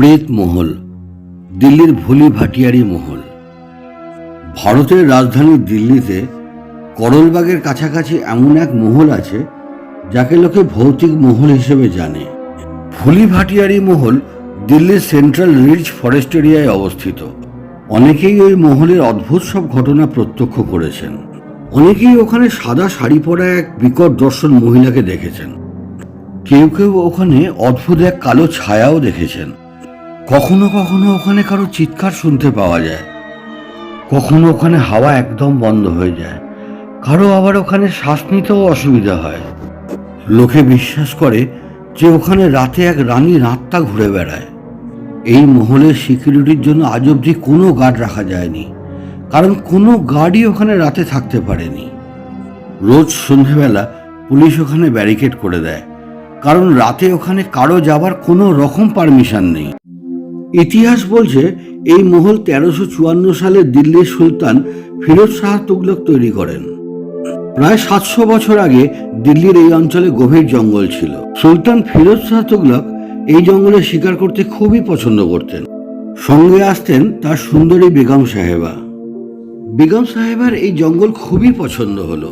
প্রেত মহল, দিল্লির ভুলি ভাটিয়ারি মহল। ভারতের রাজধানী দিল্লিতে করলবাগের কাছাকাছি এমন এক মহল আছে, যাকে লোকে ভৌতিক মহল হিসেবে জানে। ভুলি ভাটিয়ারি মহল দিল্লির সেন্ট্রাল রিচ ফরেস্ট এরিয়ায় অবস্থিত। অনেকেই ওই মহলের অদ্ভুত সব ঘটনা প্রত্যক্ষ করেছেন। অনেকেই ওখানে সাদা শাড়ি পরা এক বিকট দর্শন মহিলাকে দেখেছেন। কেউ কেউ ওখানে অদ্ভুত এক কালো ছায়াও দেখেছেন। কখনো কখনো ওখানে কারও চিৎকার শুনতে পাওয়া যায়। কখনো ওখানে হাওয়া একদম বন্ধ হয়ে যায়। কারও আবার ওখানে শ্বাস নিতেও অসুবিধা হয়। লোকে বিশ্বাস করে যে ওখানে রাতে এক রানীর আত্মা ঘুরে বেড়ায়। এই মহলের সিকিউরিটির জন্য আজ অবধি কোনো গার্ড রাখা যায়নি। কারণ কোনো গার্ডই ওখানে রাতে থাকতে পারেনি। রোজ সন্ধেবেলা পুলিশ ওখানে ব্যারিকেড করে দেয়। কারণ রাতে ওখানে কারও যাবার কোনো রকম পারমিশন নেই। ইতিহাস বলছে এই মহল তেরোশো চুয়ান্ন সালে দিল্লির সুলতান ফিরোজ শাহ তুগলক তৈরি করেন। প্রায় সাতশো বছর আগে দিল্লির এই অঞ্চলে গভীর জঙ্গল ছিল। সুলতান ফিরোজ শাহ তুগলক এই জঙ্গলে শিকার করতে খুবই পছন্দ করতেন। সঙ্গে আসতেন তার সুন্দরী বেগম সাহেবা। বেগম সাহেবার এই জঙ্গল খুবই পছন্দ হলো।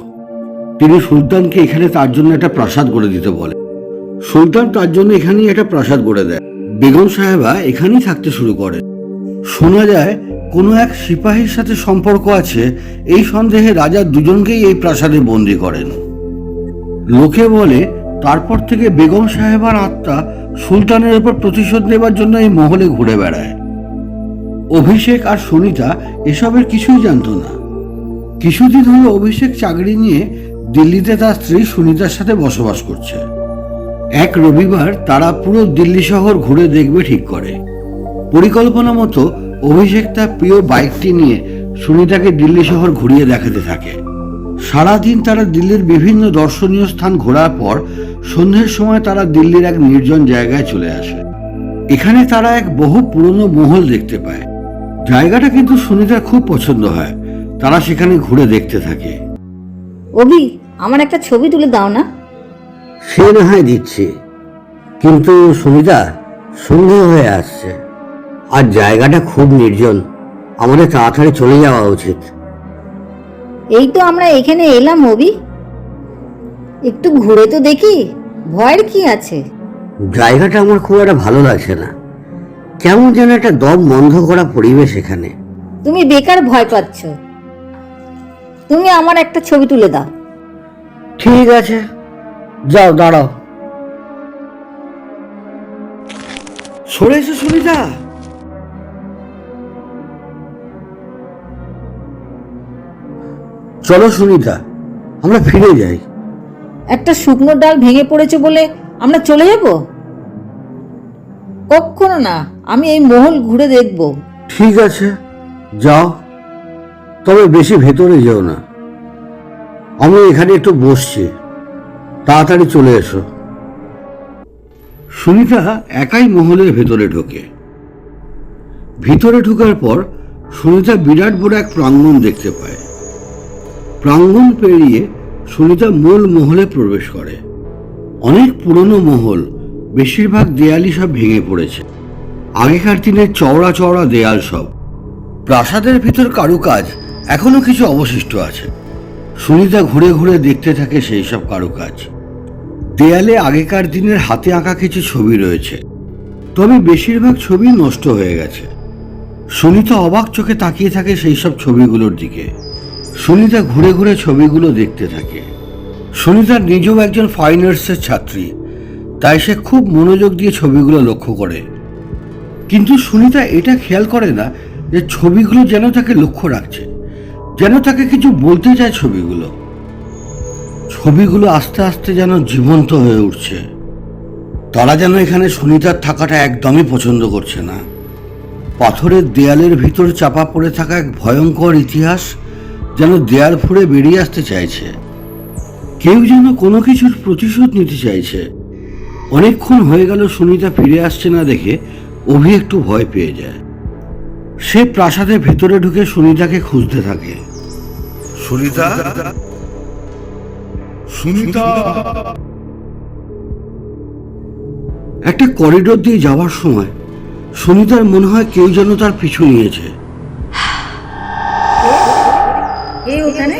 তিনি সুলতানকে এখানে তার জন্য একটা প্রাসাদ গড়ে দিতে বলেন। সুলতান তার জন্য এখানেই একটা প্রাসাদ গড়ে দেয় বেগম সাহেবা এখানেই থাকতে শুরু করেন। শোনা যায়, কোনো এক সিপাহীর সাথে সম্পর্ক আছে, এই সন্দেহে রাজা দুজনকেই এই প্রাসাদে বন্দি করেন। লোকে বলে, তারপর থেকে বেগম সাহেবার আত্মা সুলতানের উপর প্রতিশোধ নেবার জন্য এই মহলে ঘুরে বেড়ায়। অভিষেক আর সুনিতা এসবের কিছুই জানতো না। কিছুদিন হলো অভিষেক চাকরি নিয়ে দিল্লিতে তার স্ত্রী সুনিতার সাথে বসবাস করছে। এক রবিবার তারা পুরো দিল্লি শহর ঘুরে দেখবে ঠিক করে। পরিকল্পনা মতো অভিষেক তার প্রিয় বাইকটি নিয়ে সুনিতাকে দিল্লি শহর ঘুরিয়ে দেখাতে থাকে। সারাদিন তারা দিল্লির বিভিন্ন দর্শনীয় স্থান ঘোরার পর সন্ধ্যের সময় তারা দিল্লির এক নির্জন জায়গায় চলে আসে। এখানে তারা এক বহু পুরনো মহল দেখতে পায়। জায়গাটা কিন্তু সুনিতার খুব পছন্দ হয়। তারা সেখানে ঘুরে দেখতে থাকে। অভি, আমার একটা ছবি তুলে দাও না। সে না হয় দিচ্ছি। কিন্তু সুনিতা সন্ধে হয়ে আসছে। আর জায়গাটা খুব নির্জন। আমাদের তাড়াতাড়ি চলে যাওয়া উচিত। এই তো আমরা এখানে এলাম অভি। একটু ঘুরে তো দেখি ভয়ের কি আছে? জায়গাটা আমার খুব একটা ভালো লাগছে না। কেমন যেন একটা দম বন্ধ করা পরিবেশ এখানে। তুমি বেকার ভয় পাচ্ছ। তুমি আমার একটা ছবি তুলে দাও। ঠিক আছে। যাও দাঁড়াও। সরে এসো সুনিতা চলো সুনিতা আমরা ফিরে যাই। একটা শুকনো ডাল ভেঙে পড়েছে বলে আমরা চলে যাব? কখনো না আমি এই মহল ঘুরে দেখব। ঠিক আছে যাও। তবে বেশি ভেতরে যেও না। আমি এখানে একটু বসছি। তাড়াতাড়ি চলে এসো। সুনিতা একাই মহলের ভেতরে ঢোকে। ভিতরে ঢোকার পর সুনিতা বিরাট বড় এক প্রাঙ্গণ দেখতে পায়। প্রাঙ্গণ পেরিয়ে সুনিতা মূল মহলে প্রবেশ করে। অনেক পুরনো মহল, বেশিরভাগ দেয়ালই সব ভেঙে পড়েছে। আগেকার দিনের চওড়া চওড়া দেয়াল সব। প্রাসাদের ভিতর কারুকাজ এখনও কিছু অবশিষ্ট আছে। সুনিতা ঘুরে ঘুরে দেখতে থাকে সেই সব কারুকাজ। দেয়ালে আগেকার দিনের হাতে আঁকা কিছু ছবি রয়েছে। তবে বেশিরভাগ ছবি নষ্ট হয়ে গেছে। সুনিতা অবাক চোখে তাকিয়ে থাকে সেই সব ছবিগুলোর দিকে। সুনিতা ঘুরে ঘুরে ছবিগুলো দেখতে থাকে। সুনিতার নিজেও একজন ফাইন আর্টসের ছাত্রী, তাই সে খুব মনোযোগ দিয়ে ছবিগুলো লক্ষ্য করে। কিন্তু সুনিতা এটা খেয়াল করে না যে ছবিগুলো যেন তাকে লক্ষ্য রাখছে, যেন তাকে কিছু বলতে চায় ছবিগুলো। ছবিগুলো আস্তে আস্তে যেন জীবন্ত হয়ে উঠছে। তারা যেন এখানে সুনিতার থাকাটা একদমই পছন্দ করছে না। পাথরের দেয়ালের ভিতর চাপা পড়ে থাকা এক ভয়ঙ্কর ইতিহাস যেন দেয়াল ফুঁড়ে বেরিয়ে আসতে চাইছে। কেউ যেন কোনো কিছুর প্রতিশোধ নিতে চাইছে। অনেকক্ষণ হয়ে গেল সুনিতা ফিরে আসছে না দেখে অভি একটু ভয় পেয়ে যায়। সে প্রাসাদের ভেতরে ঢুকে সুনিতাকে খুঁজতে থাকে। সুনিতা? সুনিতা। একটা করিডোর দিয়ে যাওয়ার সময় সুনিতার মনে হয় কেউ যেন তার পিছু নিয়েছে। কে ওখানে?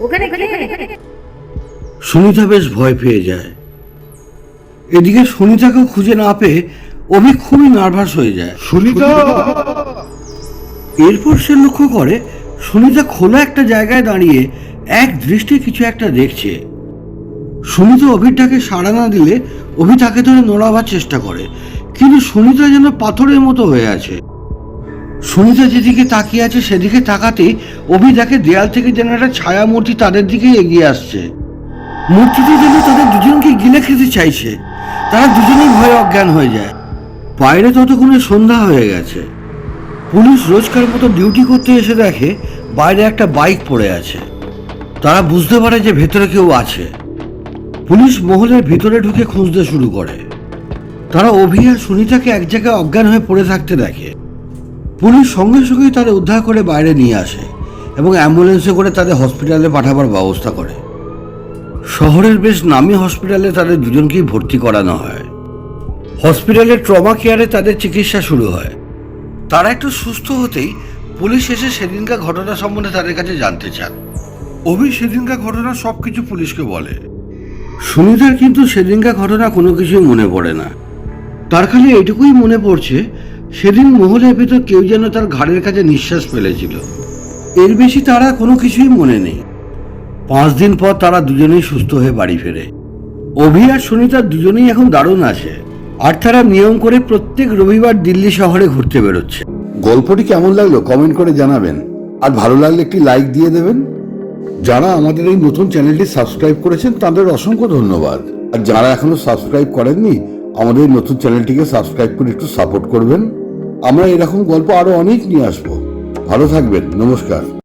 ওখানে কে? সুনিতা বেশ ভয় পেয়ে যায়। এদিকে সুনিতাকেও খুঁজে না পেয়ে অভি খুবই নার্ভাস হয়ে যায়। সুনিতা! এরপর সে লক্ষ্য করে সুনিতা খোলা একটা জায়গায় দাঁড়িয়ে এক দৃষ্টি কিছু একটা দেখছে। সুনিতা অভিটাকে সাড়া না দিলে অভি তাকে ধরে নড়াবার চেষ্টা করে। কিন্তু সুনিতা যেন পাথরের মতো হয়ে আছে। সুনিতা যেদিকে তাকিয়ে আছে সেদিকে তাকাতেই অভি দেখে দেয়াল থেকে যেন একটা ছায়া মূর্তি তাদের দিকে এগিয়ে আসছে। মূর্তিটি যেন তাদের দুজনকে গিলে খেতে চাইছে। তারা দুজনেই ভয়ে অজ্ঞান হয়ে যায়। বাইরে ততক্ষণে সন্ধ্যা হয়ে গেছে। পুলিশ রোজকার মতো ডিউটি করতে এসে দেখে বাইরে একটা বাইক পড়ে আছে। তারা বুঝতে পারে যে ভেতরে কেউ আছে। পুলিশ মহলের ভিতরে ঢুকে খুঁজতে শুরু করে। তারা অভি আর সুনিতাকে এক জায়গায় অজ্ঞান হয়ে পড়ে থাকতে দেখে। পুলিশ সঙ্গে সঙ্গেই তাদের উদ্ধার করে বাইরে নিয়ে আসে এবং অ্যাম্বুলেন্সে করে তাদের হসপিটালে পাঠাবার ব্যবস্থা করে। শহরের বেশ নামি হসপিটালে তাদের দুজনকেই ভর্তি করানো হয়। হসপিটালের ট্রমা কেয়ারে তাদের চিকিৎসা শুরু হয়। তারা একটু সুস্থ হতেই পুলিশ এসে সেদিনকার ঘটনা সম্বন্ধে তাদের কাছে জানতে চান। অভি, সেদিনকার ঘটনা সব কিছু পুলিশকে বলে। সুনিতার কিন্তু সেদিনকার ঘটনা কোনো কিছুই মনে পড়ে না। তার খালি এটুকুই মনে পড়ছে, সেদিন মহলের ভেতর কেউ যেন তার ঘাড়ের কাছে নিঃশ্বাস ফেলেছিল। এর বেশি তারা কোনো কিছুই মনে নেই। পাঁচ দিন পর তারা দুজনেই সুস্থ হয়ে বাড়ি ফেরে। অভি আর সুনিতা দুজনেই এখন দারুণ আছে। আর তারা নিয়ম করে প্রত্যেক রবিবার দিল্লি শহরে ঘুরতে বেরোচ্ছে। গল্পটি কেমন লাগল কমেন্ট করে জানাবেন। আর ভালো লাগলে একটি লাইক দিয়ে দেবেন। যারা আমাদের এই নতুন চ্যানেলটি সাবস্ক্রাইব করেছেন, তাদের অসংখ্য ধন্যবাদ। আর যারা এখনও সাবস্ক্রাইব করেননি, আমাদের নতুন চ্যানেলটিকে সাবস্ক্রাইব করে একটু সাপোর্ট করবেন। আমরা এরকম গল্প আরও অনেক নিয়ে আসব। ভালো থাকবেন। নমস্কার।